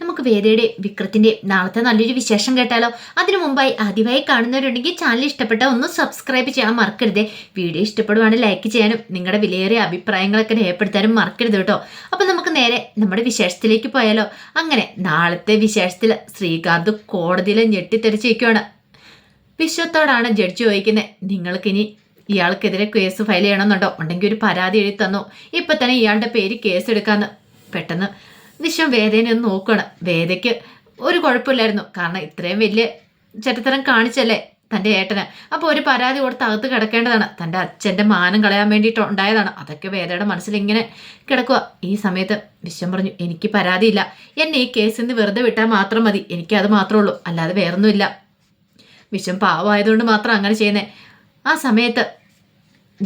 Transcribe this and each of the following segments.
നമുക്ക് വേദയുടെ വിക്രത്തിന്റെ നാളത്തെ നല്ലൊരു വിശേഷം കേട്ടാലോ? അതിനു മുമ്പായി ആദ്യമായി കാണുന്നവരുണ്ടെങ്കിൽ ചാനൽ ഇഷ്ടപ്പെട്ട ഒന്ന് സബ്സ്ക്രൈബ് ചെയ്യാൻ മറക്കരുതേ. വീഡിയോ ഇഷ്ടപ്പെടുവാണെങ്കിൽ ലൈക്ക് ചെയ്യാനും നിങ്ങളുടെ വിലയേറിയ അഭിപ്രായങ്ങളൊക്കെ രേഖപ്പെടുത്താനും മറക്കരുത് കേട്ടോ. അപ്പൊ നമുക്ക് നേരെ നമ്മുടെ വിശേഷത്തിലേക്ക് പോയാലോ? അങ്ങനെ നാളത്തെ വിശേഷത്തിൽ ശ്രീകാന്ത് കോടതിയിലെ ഞെട്ടിത്തെറിച്ചിരിക്കുകയാണ് വിശ്വത്തോടാണ് ജഡ്ജി ചോദിക്കുന്നത് നിങ്ങൾക്കിനി ഇയാൾക്കെതിരെ കേസ് ഫയൽ ചെയ്യണമെന്നുണ്ടോ? ഉണ്ടെങ്കിൽ ഒരു പരാതി എഴുതി തന്നു. ഇപ്പൊ തന്നെ ഇയാളുടെ പേര് കേസ് എടുക്കാന്ന്. പെട്ടെന്ന് വിശ്വം വേദനെ ഒന്ന് നോക്കണം. വേദയ്ക്ക് ഒരു കുഴപ്പമില്ലായിരുന്നു. കാരണം ഇത്രയും വലിയ ചരിത്രം കാണിച്ചല്ലേ തന്റെ ഏട്ടന്. അപ്പോൾ ഒരു പരാതി കൊടുത്ത് അകത്ത് കിടക്കേണ്ടതാണ്. തന്റെ അച്ഛന്റെ മാനം കളയാൻ വേണ്ടിയിട്ട് ഉണ്ടായതാണ്. അതൊക്കെ വേദയുടെ മനസ്സിൽ ഇങ്ങനെ കിടക്കുക. ഈ സമയത്ത് വിശ്വം പറഞ്ഞു എനിക്ക് പരാതിയില്ല. എന്നെ ഈ കേസിൽ നിന്ന് വെറുതെ വിട്ടാൽ മാത്രം മതി. എനിക്ക് അത് മാത്രമേ ഉള്ളൂ. അല്ലാതെ വേറൊന്നുമില്ല. വിശ്വം പാവമായതുകൊണ്ട് മാത്രം അങ്ങനെ ചെയ്യുന്നേ. ആ സമയത്ത്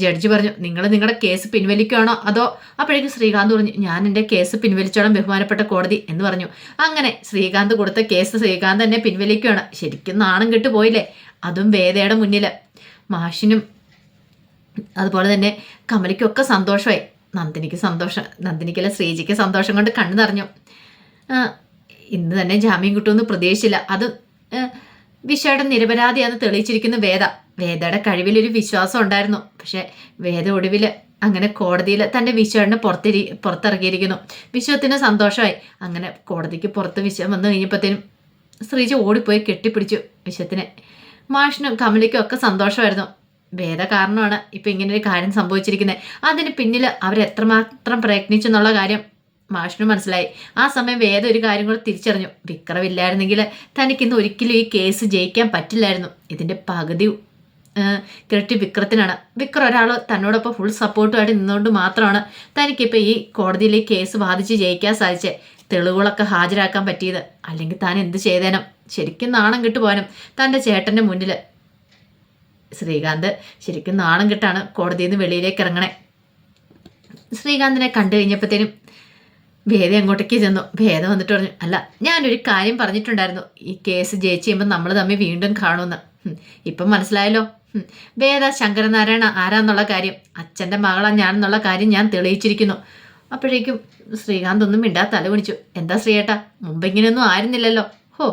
ജഡ്ജി പറഞ്ഞു നിങ്ങൾ നിങ്ങളുടെ കേസ് പിൻവലിക്കുകയാണോ അതോ? അപ്പോഴേക്കും ശ്രീകാന്ത് പറഞ്ഞു ഞാൻ എന്റെ കേസ് പിൻവലിച്ചോളം ബഹുമാനപ്പെട്ട കോടതി എന്ന് പറഞ്ഞു. അങ്ങനെ ശ്രീകാന്ത് കൊടുത്ത കേസ് ശ്രീകാന്ത് തന്നെ പിൻവലിക്കുകയാണ് ശരിക്കും നാണം കെട്ട് പോയില്ലേ? അതും വേദയുടെ മുന്നിൽ മാഷിനും അതുപോലെ തന്നെ കമലിക്കൊക്കെ സന്തോഷമായി. നന്ദിനിക്ക് സന്തോഷം നന്ദിനിക്കല്ല ശ്രീജിക്ക് സന്തോഷം കൊണ്ട് കണ്ണു നിറഞ്ഞു. ഇന്ന് തന്നെ ജാമ്യം കിട്ടുമെന്ന് പ്രതീക്ഷിച്ചില്ല. അത് വിഷയുടെ നിരപരാധിയാണ് തെളിയിച്ചിരിക്കുന്ന വേദ. വേദയുടെ കഴിവിലൊരു വിശ്വാസം ഉണ്ടായിരുന്നു. പക്ഷെ വേദ ഒടുവിൽ അങ്ങനെ കോടതിയിൽ തന്റെ വിശ്വനെ പുറത്തിരി പുറത്തിറക്കിയിരിക്കുന്നു വിശ്വത്തിന് സന്തോഷമായി. അങ്ങനെ കോടതിക്ക് പുറത്ത് വിശ്വം വന്നു കഴിഞ്ഞപ്പോഴത്തേനും ശ്രീജ ഓടിപ്പോയി കെട്ടിപ്പിടിച്ചു വിശ്വത്തിനെ. മാഷിനും കമലിക്കും ഒക്കെ സന്തോഷമായിരുന്നു. വേദ കാരണമാണ് ഇപ്പം ഇങ്ങനെ ഒരു കാര്യം സംഭവിച്ചിരിക്കുന്നത് അതിന് പിന്നിൽ അവരെത്രമാത്രം പ്രയത്നിച്ചു എന്നുള്ള കാര്യം മാഷിന് മനസ്സിലായി. ആ സമയം വേദ ഒരു കാര്യം കൂടെ തിരിച്ചറിഞ്ഞു. വിക്രമില്ലായിരുന്നെങ്കിൽ തനിക്കിന്ന് ഒരിക്കലും ഈ കേസ് ജയിക്കാൻ പറ്റില്ലായിരുന്നു. ഇതിന്റെ പകുതി കിരട്ടി വിക്രത്തിനാണ്. വിക്രം ഒരാൾ തന്നോടൊപ്പം ഫുൾ സപ്പോർട്ടുമായിട്ട് നിന്നുകൊണ്ട് മാത്രമാണ് തനിക്കിപ്പോൾ ഈ കോടതിയിൽ കേസ് ബാധിച്ച് ജയിക്കാൻ സാധിച്ചത് തെളിവുകളൊക്കെ ഹാജരാക്കാൻ പറ്റിയത്. അല്ലെങ്കിൽ താൻ എന്ത് ചെയ്തേനും. ശരിക്കും നാണം കിട്ടുപോകാനും തന്റെ ചേട്ടന്റെ മുന്നിൽ ശ്രീകാന്ത് ശരിക്കും നാണം കിട്ടാണ് കോടതിയിൽ നിന്ന് വെളിയിലേക്ക് ഇറങ്ങണേ. ശ്രീകാന്തിനെ കണ്ടു കഴിഞ്ഞപ്പോഴത്തേനും ഭേദം അങ്ങോട്ടേക്ക് ചെന്നു. ഭേദം വന്നിട്ട് പറഞ്ഞു അല്ല ഞാനൊരു കാര്യം പറഞ്ഞിട്ടുണ്ടായിരുന്നു. ഈ കേസ് ജയിച്ച് കഴിയുമ്പോൾ നമ്മൾ തമ്മിൽ വീണ്ടും കാണുമെന്ന്. ഇപ്പം മനസ്സിലായല്ലോ? വേദ ശങ്കരനാരായണ ആരാന്നുള്ള കാര്യം? അച്ഛന്റെ മകളാ ഞാനെന്നുള്ള കാര്യം ഞാൻ തെളിയിച്ചിരിക്കുന്നു. അപ്പോഴേക്കും ശ്രീകാന്ത് ഒന്നും മിണ്ടാ വിളിച്ചു എന്താ ശ്രീയേട്ടാ? മുമ്പ് ഇങ്ങനെയൊന്നും ആയിരുന്നില്ലല്ലോ. ഹോ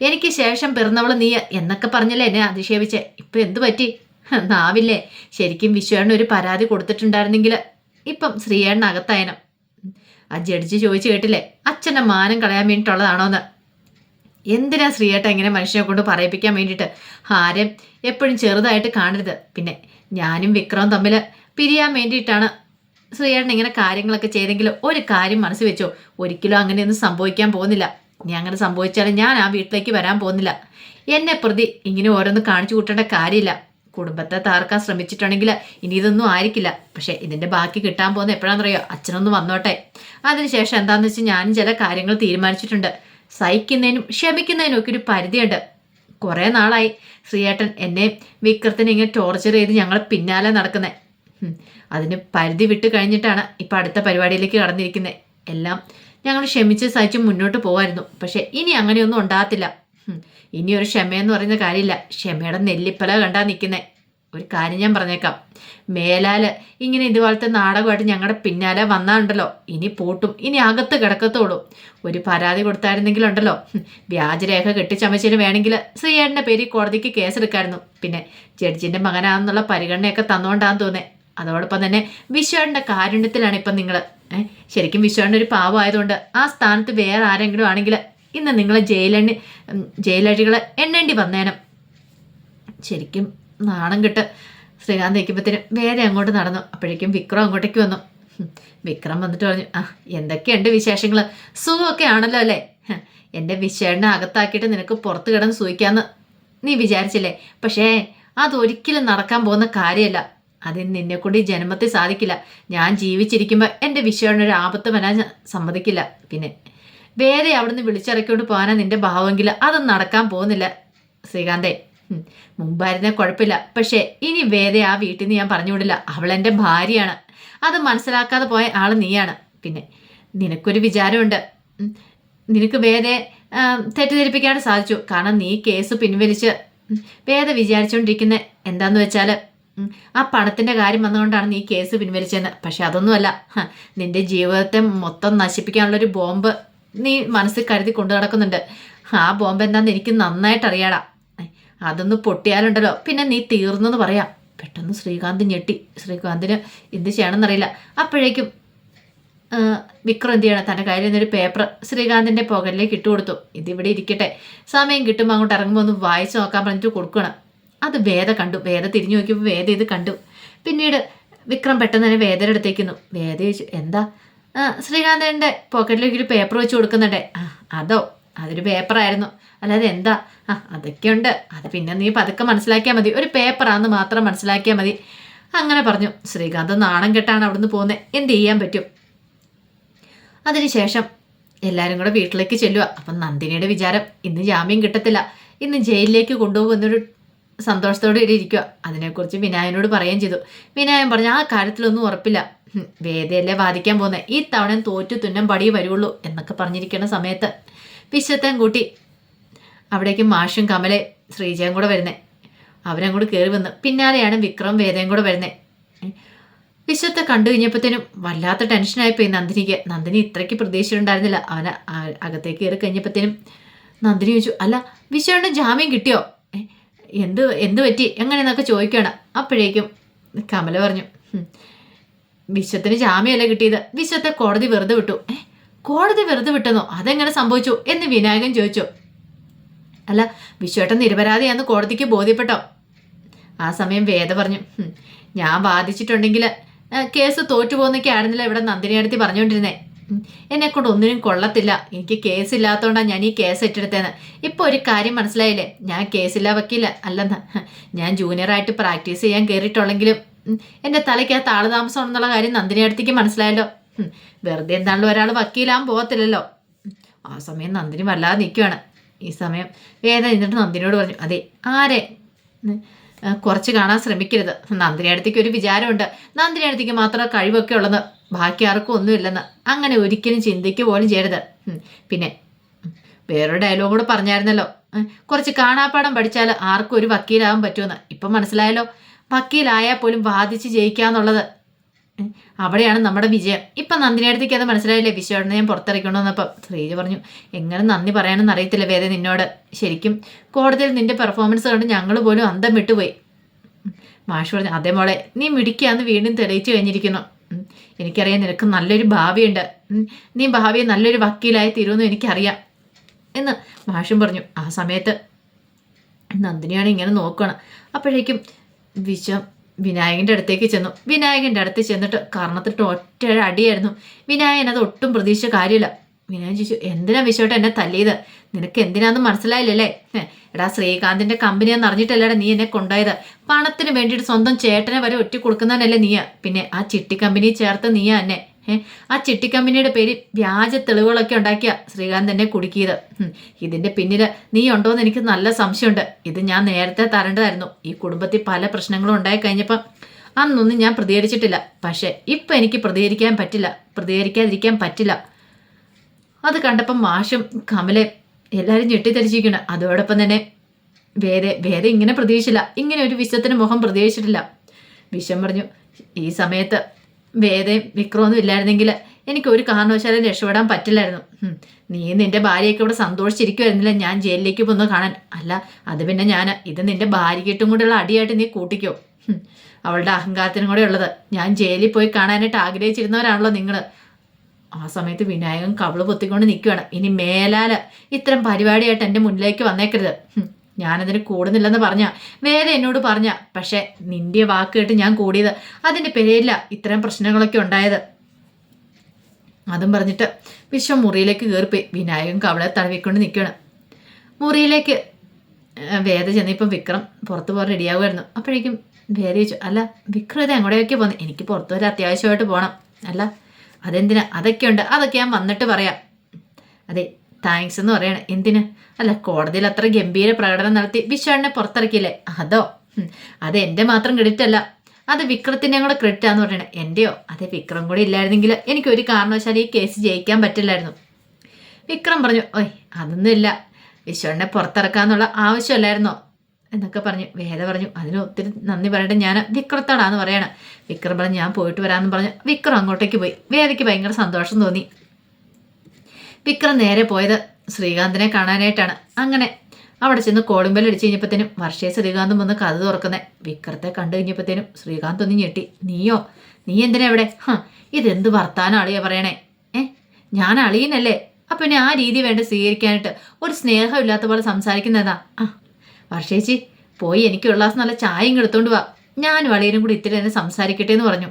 എനിക്ക് ശേഷം പിറന്നവൾ നീ എന്നൊക്കെ പറഞ്ഞല്ലേ എന്നെ അധിക്ഷേപിച്ചേ? ഇപ്പം എന്തു പറ്റി? നാവില്ലേ. ശരിക്കും വിശ്വേണ്ണ ഒരു പരാതി കൊടുത്തിട്ടുണ്ടായിരുന്നെങ്കിൽ ഇപ്പം ശ്രീയേണ്ണ അകത്തായനം ആ ജഡ്ജി ചോദിച്ചു കേട്ടില്ലേ? അച്ഛന്റെ മാനം കളയാൻ വേണ്ടിയിട്ടുള്ളതാണോന്ന് എന്തിനാ ശ്രീയേട്ട ഇങ്ങനെ മനുഷ്യനെ കൊണ്ട് പറയിപ്പിക്കാൻ വേണ്ടിയിട്ട്? ആരും എപ്പോഴും ചെറുതായിട്ട് കാണരുത്. പിന്നെ ഞാനും വിക്രവും തമ്മിൽ പിരിയാൻ വേണ്ടിയിട്ടാണ് ശ്രീയേട്ടൻ ഇങ്ങനെ കാര്യങ്ങളൊക്കെ ചെയ്തെങ്കിലും ഒരു കാര്യം മനസ്സിൽ വെച്ചോ ഒരിക്കലും അങ്ങനെയൊന്നും സംഭവിക്കാൻ പോകുന്നില്ല. ഇനി അങ്ങനെ സംഭവിച്ചാലും ഞാൻ ആ വീട്ടിലേക്ക് വരാൻ പോകുന്നില്ല. എന്നെ പ്രതി ഇങ്ങനെ ഓരോന്ന് കാണിച്ചു കൂട്ടേണ്ട കാര്യമില്ല. കുടുംബത്തെ താർക്കാൻ ശ്രമിച്ചിട്ടുണ്ടെങ്കിൽ ഇനി ഇതൊന്നും ആയിരിക്കില്ല. പക്ഷെ ഇതിന്റെ ബാക്കി കിട്ടാൻ പോകുന്ന എപ്പോഴാണെന്നറിയോ? അച്ഛനൊന്ന് വന്നോട്ടെ. അതിനുശേഷം എന്താണെന്ന് വെച്ചാൽ ഞാനും ചില കാര്യങ്ങൾ തീരുമാനിച്ചിട്ടുണ്ട്. സഹിക്കുന്നതിനും ക്ഷമിക്കുന്നതിനും ഒക്കെ ഒരു പരിധിയുണ്ട്. കുറേ നാളായി ശ്രീയേട്ടൻ എന്നെ വിക്രത്തിനെ ഇങ്ങനെ ടോർച്ചർ ചെയ്ത് ഞങ്ങൾ പിന്നാലെ നടക്കുന്നത് അതിന് പരിധി വിട്ട് കഴിഞ്ഞിട്ടാണ് ഇപ്പം അടുത്ത പരിപാടിയിലേക്ക് കടന്നിരിക്കുന്നത് എല്ലാം ഞങ്ങൾ ക്ഷമിച്ച് സഹിച്ച് മുന്നോട്ട് പോകുമായിരുന്നു പക്ഷെ ഇനി അങ്ങനെയൊന്നും ഉണ്ടാകത്തില്ല. ഇനി ഒരു ക്ഷമയെന്ന് പറയുന്ന കാര്യമില്ല. ക്ഷമയുടെ നെല്ലിപ്പല കണ്ടാ നിൽക്കുന്നേ ഒരു കാര്യം ഞാൻ പറഞ്ഞേക്കാം. മേലാൽ ഇങ്ങനെ ഇതുപോലത്തെ നാടകമായിട്ട് ഞങ്ങളുടെ പിന്നാലെ വന്നാലുണ്ടല്ലോ. ഇനി പൂട്ടും. ഇനി അകത്ത് കിടക്കത്തോളൂ. ഒരു പരാതി കൊടുത്തായിരുന്നെങ്കിലുണ്ടല്ലോ. വ്യാജരേഖ കെട്ടിച്ചമച്ചതിന് വേണമെങ്കിൽ ശ്രീയേട്ടന്റെ പേര് കോടതിക്ക് കേസെടുക്കായിരുന്നു. പിന്നെ ജഡ്ജിന്റെ മകനാണെന്നുള്ള പരിഗണനയൊക്കെ തന്നുകൊണ്ടാന്ന് തോന്നേ. അതോടൊപ്പം തന്നെ വിശ്വാടിന്റെ കാരുണ്യത്തിലാണ് ഇപ്പം നിങ്ങൾ ശരിക്കും വിശ്വാടിന്റെ ഒരു പാവമായതുകൊണ്ട് ആ സ്ഥാനത്ത് വേറെ ആരെങ്കിലും ആണെങ്കിൽ ഇന്ന് നിങ്ങളെ ജയിലെണ്ണി ജയിലഴികളെ എണ്ണേണ്ടി വന്നേനം. ശരിക്കും നാണം കിട്ട്. ശ്രീകാന്ത് നിൽക്കുമ്പോഴത്തേനും വേറെ അങ്ങോട്ട് നടന്നു. അപ്പോഴേക്കും വിക്രം അങ്ങോട്ടേക്ക് വന്നു. വിക്രം വന്നിട്ട് പറഞ്ഞു ആ എന്തൊക്കെയുണ്ട് വിശേഷങ്ങൾ സുഖമൊക്കെ ആണല്ലോ അല്ലേ? എന്റെ വിശേഷനെ അകത്താക്കിയിട്ട് നിനക്ക് പുറത്ത് കിടന്ന് സൂഹിക്കാന്ന് നീ വിചാരിച്ചില്ലേ? പക്ഷേ അതൊരിക്കലും നടക്കാൻ പോകുന്ന കാര്യമല്ല. അതിന് നിന്നെ കൊണ്ട് ഈ ജന്മത്തിൽ സാധിക്കില്ല. ഞാൻ ജീവിച്ചിരിക്കുമ്പോൾ എന്റെ വിഷയനൊരു ആപത്ത് വരാൻ സമ്മതിക്കില്ല. പിന്നെ വേറെ അവിടുന്ന് വിളിച്ചിറക്കിക്കൊണ്ട് പോകാനാ നിന്റെ ഭാവമെങ്കിൽ അതൊന്നും നടക്കാൻ പോകുന്നില്ല. ശ്രീകാന്തേ. മുമ്പായിരുന്നെ കുഴപ്പമില്ല. പക്ഷേ ഇനി വേറെ ആ വീട്ടിൽ നിന്ന് ഞാൻ പറഞ്ഞു വിടില്ല അവൾ എന്റെ ഭാര്യയാണ്. അത് മനസ്സിലാക്കാതെ പോയ ആൾ നീയാണ്. പിന്നെ നിനക്കൊരു വിചാരമുണ്ട്. നിനക്ക് വേറെ തെറ്റിദ്ധരിപ്പിക്കാൻ സാധിച്ചു. കാരണം നീ കേസ് പിൻവലിച്ച് വേദ വിചാരിച്ചുകൊണ്ടിരിക്കുന്ന എന്താന്ന് വെച്ചാൽ ആ പണത്തിന്റെ കാര്യം വന്നുകൊണ്ടാണ് നീ കേസ് പിൻവലിച്ചതെന്ന്. പക്ഷെ അതൊന്നുമല്ല. നിന്റെ ജീവിതത്തെ മൊത്തം നശിപ്പിക്കാനുള്ളൊരു ബോംബ് നീ മനസ്സിൽ കരുതി കൊണ്ടു നടക്കുന്നുണ്ട് ആ ബോംബ് എന്താണെന്ന് എനിക്ക് നന്നായിട്ട് അറിയാടാ അതൊന്ന് പൊട്ടിയാലുണ്ടല്ലോ. പിന്നെ നീ തീർന്നെന്ന് പറയാം. പെട്ടെന്ന് ശ്രീകാന്ത് ഞെട്ടി. ശ്രീകാന്തിന് എന്ത് ചെയ്യണമെന്നറിയില്ല. അപ്പോഴേക്കും വിക്രം എന്ത് ചെയ്യണം? തന്റെ കയ്യിൽ നിന്നൊരു പേപ്പർ ശ്രീകാന്തിന്റെ പുകലിലേക്ക് ഇട്ട് കൊടുത്തു. ഇതിവിടെ ഇരിക്കട്ടെ. സമയം കിട്ടുമ്പോൾ അങ്ങോട്ട് ഇറങ്ങുമ്പോൾ ഒന്ന് വായിച്ച് നോക്കാൻ പറഞ്ഞിട്ട് കൊടുക്കണം. അത് വേദ കണ്ടു. വേദ തിരിഞ്ഞു നോക്കിയപ്പോൾ വേദ ഇത് കണ്ടു. പിന്നീട് വിക്രം പെട്ടെന്ന് തന്നെ വേദയുടെ അടുത്തേക്കുന്നു. വേദ ചോദിച്ചു എന്താ? ശ്രീകാന്തന്റെ പോക്കറ്റിലേക്ക് ഒരു പേപ്പർ വെച്ച് കൊടുക്കുന്നുണ്ടേ. അതോ അതൊരു പേപ്പറായിരുന്നു. അല്ലാതെ എന്താ? ആ അതൊക്കെ ഉണ്ട് അത് പിന്നെ നീ പതുക്കെ മനസ്സിലാക്കിയാൽ മതി. ഒരു പേപ്പറാന്ന് മാത്രം മനസ്സിലാക്കിയാൽ മതി. അങ്ങനെ പറഞ്ഞു. ശ്രീകാന്ത് നാണം കെട്ടാണ് അവിടുന്ന് പോകുന്നത് എന്ത് ചെയ്യാൻ പറ്റും? അതിനുശേഷം എല്ലാവരും കൂടെ വീട്ടിലേക്ക് ചെല്ലുക. അപ്പം നന്ദിനിയുടെ വിചാരം ഇന്ന് ജാമ്യം കിട്ടത്തില്ല. ഇന്ന് ജയിലിലേക്ക് കൊണ്ടുപോകുന്നൊരു സന്തോഷത്തോടെ ഇരിക്കുക. അതിനെക്കുറിച്ച് വിനായനോട് പറയുകയും ചെയ്തു. വിനായൻ പറഞ്ഞു ആ കാര്യത്തിലൊന്നും ഉറപ്പില്ല. വേദയല്ലേ വാദിക്കാൻ പോകുന്നത് ഈ തവണ തോറ്റു തുന്നം പടിയേ വരുള്ളൂ എന്നൊക്കെ പറഞ്ഞിരിക്കുന്ന സമയത്ത് വിശ്വത്തൻ കൂട്ടി അവിടേക്ക് മാഷും കമലെ ശ്രീജയും കൂടെ വരുന്നേ. അവരങ്ങോട്ട് കയറി വന്ന് പിന്നാലെയാണ് വിക്രം വേദയും കൂടെ വരുന്നേ. വിശ്വത്തെ കണ്ടു കഴിഞ്ഞപ്പോഴത്തേനും വല്ലാത്ത ടെൻഷനായിപ്പോയി നന്ദിനിക്ക്. നന്ദിനി ഇത്രയ്ക്ക് പ്രതീക്ഷിച്ചിട്ടുണ്ടായിരുന്നില്ല അവനെ അകത്തേക്ക് കയറി കഴിഞ്ഞപ്പോഴത്തേനും നന്ദിനി ചോദിച്ചു അല്ല വിശ്വണ്ണ ജാമ്യം കിട്ടിയോ? എന്ത് എന്ത് പറ്റി? എങ്ങനെയെന്നൊക്കെ ചോദിക്കുകയാണ്. അപ്പോഴേക്കും കമല പറഞ്ഞു "ഹും, വിശ്വത്തിന് ജാമ്യമല്ല കിട്ടിയത്? വിശ്വത്തെ കോടതി വെറുതെ വിട്ടു. ഏ കോടതി വെറുതെ വിട്ടെന്നോ. അതെങ്ങനെ സംഭവിച്ചു? എന്ന് വിനായകൻ ചോദിച്ചു. അല്ല വിശ്വേട്ടൻ നിരപരാധിയാന്ന് കോടതിക്ക് ബോധ്യപ്പെട്ടോ? ആ സമയം വേദ പറഞ്ഞു. ഞാൻ വാദിച്ചിട്ടുണ്ടെങ്കിൽ കേസ് തോറ്റുപോകുന്നൊക്കെ ആയിരുന്നില്ല ഇവിടെ നന്ദിനി അടുത്ത് പറഞ്ഞുകൊണ്ടിരുന്നേ എന്നെ കൊണ്ട് ഒന്നിനും കൊള്ളത്തില്ല. എനിക്ക് കേസ് ഇല്ലാത്തതുകൊണ്ടാണ് ഞാൻ ഈ കേസ് ഏറ്റെടുത്തതെന്ന്. ഇപ്പൊ ഒരു കാര്യം മനസ്സിലായില്ലേ? ഞാൻ കേസില്ല വക്കീല അല്ലെന്ന്. ഞാൻ ജൂനിയറായിട്ട് പ്രാക്ടീസ് ചെയ്യാൻ കയറിയിട്ടുള്ളെങ്കിലും എന്റെ തലയ്ക്ക് ആ താളതാമസം എന്നുള്ള കാര്യം നന്ദിനി അടുത്തേക്ക് മനസ്സിലായല്ലോ. വെറുതെ എന്താണല്ലോ ഒരാൾ വക്കീലാൻ പോകത്തില്ലല്ലോ ആ സമയം നന്ദിനി വല്ലാതെ നിൽക്കുകയാണ് ഈ സമയം വേദ എന്നിട്ട് നന്ദിനിയോട് പറഞ്ഞു അതെ ആരെ? കുറച്ച് കാണാൻ ശ്രമിക്കരുത്. നന്ദിനി അടുത്തേക്ക് ഒരു വിചാരമുണ്ട്. നന്ദിനി അടുത്തേക്ക് മാത്രം കഴിവൊക്കെ ഉള്ളത് ബാക്കി ആർക്കും ഒന്നുമില്ലെന്ന്. അങ്ങനെ ഒരിക്കലും ചിന്തിക്കുക പോലും ചെയ്യരുത്. പിന്നെ വേറൊരു ഡയലോഗ് കൂടെ പറഞ്ഞായിരുന്നല്ലോ. കുറച്ച് കാണാപ്പാടം പഠിച്ചാൽ ആർക്കും ഒരു വക്കീലാവാൻ പറ്റുമെന്ന് ഇപ്പം മനസ്സിലായല്ലോ. വക്കീലായാൽ പോലും വാദിച്ച് ജയിക്കാന്നുള്ളത്. അവിടെയാണ് നമ്മുടെ വിജയം. ഇപ്പം നന്ദിനി അടുത്തേക്ക് അത് മനസ്സിലായില്ലേ? വിശ്വനെ ഞാൻ പുറത്തിറക്കണമെന്നപ്പം ശ്രീജ പറഞ്ഞു എങ്ങനെ നന്ദി പറയാനെന്ന് അറിയത്തില്ല വേദ നിന്നോട്. ശരിക്കും കോടതിയിൽ നിന്റെ പെർഫോമൻസ് കണ്ട് ഞങ്ങൾ പോലും അന്തം വിട്ടുപോയി. മാഷു പറഞ്ഞു അതേ മോളെ നീ മിടിക്കാന്ന് വീണ്ടും തെളിയിച്ചു കഴിഞ്ഞിരിക്കുന്നു. എനിക്കറിയാം നിനക്ക് നല്ലൊരു ഭാവിയുണ്ട്. നീ ഭാവിയെ നല്ലൊരു വക്കീലായി തീരുമെന്ന് എനിക്കറിയാം. എന്ന് മാഷും പറഞ്ഞു. ആ സമയത്ത് നന്ദിനിയാണ് ഇങ്ങനെ നോക്കണം അപ്പോഴേക്കും വിശ്വം വിനായകന്റെ അടുത്തേക്ക് ചെന്നു. വിനായകന്റെ അടുത്ത് ചെന്നിട്ട് കർണത്തിട്ട് ഒറ്റ അടിയായിരുന്നു. വിനായകൻ അത് ഒട്ടും പ്രതീക്ഷിച്ച കാര്യമില്ല. വിനായകൻ ചോദിച്ചു എന്തിനാ വിശ്വട്ട് എന്നെ തല്ലിയത്? നിനക്ക് എന്തിനാന്ന് മനസ്സിലായില്ലല്ലേ? എടാ ശ്രീകാന്തിന്റെ കമ്പനിയാന്ന് അറിഞ്ഞിട്ടല്ലേടാ നീ എന്നെ കൊണ്ടായത് പണത്തിന് വേണ്ടിയിട്ട് സ്വന്തം ചേട്ടനെ വരെ ഒറ്റ കൊടുക്കുന്നതല്ലേ നീയാ. പിന്നെ ആ ചിട്ടി കമ്പനി ചേർത്ത് നീയാ എന്നെ. ആ ചിട്ടി കമ്പനിയുടെ പേര് വ്യാജ തെളിവുകളൊക്കെ ഉണ്ടാക്കിയ ശ്രീകാന്ത് എന്നെ കുടുക്കിയത്. ഇതിന്റെ പിന്നിൽ നീ ഉണ്ടോന്ന് എനിക്ക് നല്ല സംശയമുണ്ട്. ഇത് ഞാൻ നേരത്തെ തരേണ്ടതായിരുന്നു. ഈ കുടുംബത്തിൽ പല പ്രശ്നങ്ങളും ഉണ്ടായി കഴിഞ്ഞപ്പം അന്നൊന്നും ഞാൻ പ്രതികരിച്ചിട്ടില്ല. പക്ഷേ ഇപ്പം എനിക്ക് പ്രതികരിക്കാൻ പറ്റില്ല. പ്രതികരിക്കാതിരിക്കാൻ പറ്റില്ല. അത് കണ്ടപ്പം മാഷും കമലെ എല്ലാവരും ഞെട്ടിത്തരിച്ചിരിക്കണം അതോടൊപ്പം തന്നെ വേറെ വേറെ ഇങ്ങനെ പ്രതീക്ഷിച്ചില്ല. ഇങ്ങനെ ഒരു വിശ്വത്തിന് മുഖം പ്രതീക്ഷിച്ചിട്ടില്ല. വിഷം പറഞ്ഞു ഈ സമയത്ത് വേദയും വിക്രമൊന്നും ഇല്ലായിരുന്നെങ്കിൽ എനിക്ക് ഒരു കാരണവശാലും രക്ഷപ്പെടാൻ പറ്റില്ലായിരുന്നു. നീ നിന്റെ ഭാര്യയൊക്കെ ഇവിടെ സന്തോഷിച്ചിരിക്കുമായിരുന്നില്ല ഞാൻ ജയിലിലേക്ക് പോന്ന് കാണാൻ. അല്ല അത് പിന്നെ ഞാൻ ഇത് നിന്റെ ഭാര്യയ്ക്കിട്ടും കൂടെയുള്ള അടിയായിട്ട് നീ കൂട്ടിക്കോ. അവളുടെ അഹങ്കാരത്തിനും കൂടെ ഉള്ളത്. ഞാൻ ജയിലിൽ പോയി കാണാനായിട്ട് ആഗ്രഹിച്ചിരുന്നവരാണല്ലോ നിങ്ങൾ ആ സമയത്ത് വിനായകൻ കവൾ പൊത്തിക്കൊണ്ട് നിൽക്കുകയാണ് ഇനി മേലാൽ ഇത്തരം പരിപാടിയായിട്ട് എന്റെ മുന്നിലേക്ക് വന്നേക്കരുത്. ഞാനതിന് കൂടുന്നില്ലെന്ന് പറഞ്ഞ വേദ എന്നോട് പറഞ്ഞ പക്ഷെ നിന്റെ വാക്ക് കേട്ട് ഞാൻ കൂടിയത് അതിന്റെ പേരില്ല ഇത്തരം പ്രശ്നങ്ങളൊക്കെ ഉണ്ടായത്. അതും പറഞ്ഞിട്ട് വിശ്വം മുറിയിലേക്ക് കയറിപ്പോയി വിനായകൻ കവളെ തടവിക്കൊണ്ട് നിൽക്കുകയാണ് മുറിയിലേക്ക് വേദ ചെന്നിപ്പം വിക്രം പുറത്ത് പോകാൻ റെഡിയാവുമായിരുന്നു. അപ്പോഴേക്കും വേദ ചോദിച്ചു അല്ല വിക്രം ഇത് എങ്ങോട്ടേക്ക് പോകുന്നത് എനിക്ക് പുറത്തു വരെ അത്യാവശ്യമായിട്ട് പോകണം അല്ല അതെന്തിനാ? അതൊക്കെ ഉണ്ട് അതൊക്കെ ഞാൻ വന്നിട്ട് പറയാം. അതെ താങ്ക്സ് എന്ന് പറയണം. എന്തിന്? അല്ല കോടതിയിൽ അത്ര ഗംഭീര പ്രകടനം നടത്തി വിശ്വാണിനെ പുറത്തിറക്കിയില്ലേ? അതോ? അത് എന്റെ മാത്രം ക്രെഡിറ്റ് അല്ല. അത് വിക്രത്തിന്റെ ക്രെഡിറ്റ് ആന്ന് പറയണേ. എന്റെയോ അത് വിക്രം കൂടി ഇല്ലായിരുന്നെങ്കിൽ എനിക്ക് ഒരു കാരണവശാലും ഈ കേസ് ജയിക്കാൻ പറ്റില്ലായിരുന്നു. വിക്രം പറഞ്ഞു ഓയ് അതൊന്നും ഇല്ല. വിശ്വണ്ണെ പുറത്തിറക്കാന്നുള്ള ആവശ്യമല്ലായിരുന്നോ? എന്നൊക്കെ പറഞ്ഞു. വേദ പറഞ്ഞു അതിന് ഒത്തിരി നന്ദി പറയട്ടെ. ഞാൻ വിക്രത്തോടാന്ന് പറയണം. വിക്രം പറഞ്ഞു ഞാൻ പോയിട്ട് വരാമെന്ന് പറഞ്ഞു. വിക്രം അങ്ങോട്ടേക്ക് പോയി. വേദയ്ക്ക് ഭയങ്കര സന്തോഷം തോന്നി. വിക്രം നേരെ പോയത് ശ്രീകാന്തിനെ കാണാനായിട്ടാണ്. അങ്ങനെ അവിടെ ചെന്ന് കോളിംബെൽ അടിച്ചു കഴിഞ്ഞപ്പോഴത്തേനും വർഷയെ ശ്രീകാന്തും വന്ന് കഥ തുറക്കുന്നേ. വിക്രത്തെ കണ്ടു കഴിഞ്ഞപ്പോഴത്തേനും ശ്രീകാന്ത് ഒന്ന് ഞെട്ടി. നീയോ? നീ എന്തിനാ എവിടെ ഹ ഇതെന്ത് വർത്താനം അളിയാ പറയണേ? ഏ? ഞാൻ അളിയനല്ലേ? അപ്പൊ പിന്നെ ആ രീതി വേണ്ട സ്വീകരിക്കാനായിട്ട് ഒരു സ്നേഹമില്ലാത്ത പോലെ സംസാരിക്കുന്നതാ. ആ വർഷേച്ചി പോയി എനിക്ക് ഉള്ളാസ് നല്ല ചായയും എടുത്തോണ്ട് വാ. ഞാൻ അളിയനും കൂടി ഇത്തിരി തന്നെ സംസാരിക്കട്ടെ എന്ന് പറഞ്ഞു.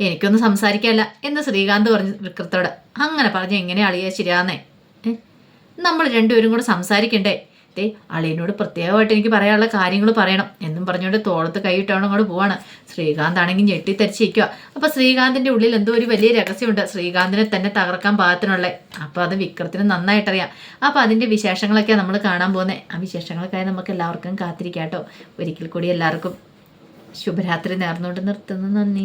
എനിക്കൊന്നും സംസാരിക്കാല്ല എന്ന് ശ്രീകാന്ത് പറഞ്ഞു വിക്രത്തോട്. അങ്ങനെ പറഞ്ഞ് എങ്ങനെ അളിയാ ശരിയാന്നേ? നമ്മൾ രണ്ടുപേരും കൂടെ സംസാരിക്കണ്ടേ? ദേ അളിയനോട് പ്രത്യേകമായിട്ട് എനിക്ക് പറയാനുള്ള കാര്യങ്ങൾ പറയണം എന്നും പറഞ്ഞുകൊണ്ട് തോളത്ത് കൈയിട്ടാണ് അങ്ങോട്ട് പോവാണ്. ശ്രീകാന്ത് ആണെങ്കിൽ ഞെട്ടിത്തരിച്ചിരിക്കുക അപ്പോൾ ശ്രീകാന്തിന്റെ ഉള്ളിൽ എന്തോ ഒരു വലിയ രഹസ്യമുണ്ട് ശ്രീകാന്തിനെ തന്നെ തകർക്കാൻ പാകത്തിനുള്ള. അപ്പോൾ അത് വിക്രത്തിന് നന്നായിട്ടറിയാം. അപ്പോൾ അതിന്റെ വിശേഷങ്ങളൊക്കെ നമ്മൾ കാണാൻ പോകുന്നത് ആ വിശേഷങ്ങൾക്കായി നമുക്ക് എല്ലാവർക്കും കാത്തിരിക്കാം കേട്ടോ ഒരിക്കൽ കൂടി എല്ലാവർക്കും ശുഭരാത്രി നേർന്നുകൊണ്ട് നിർത്തുന്നു. നന്ദി.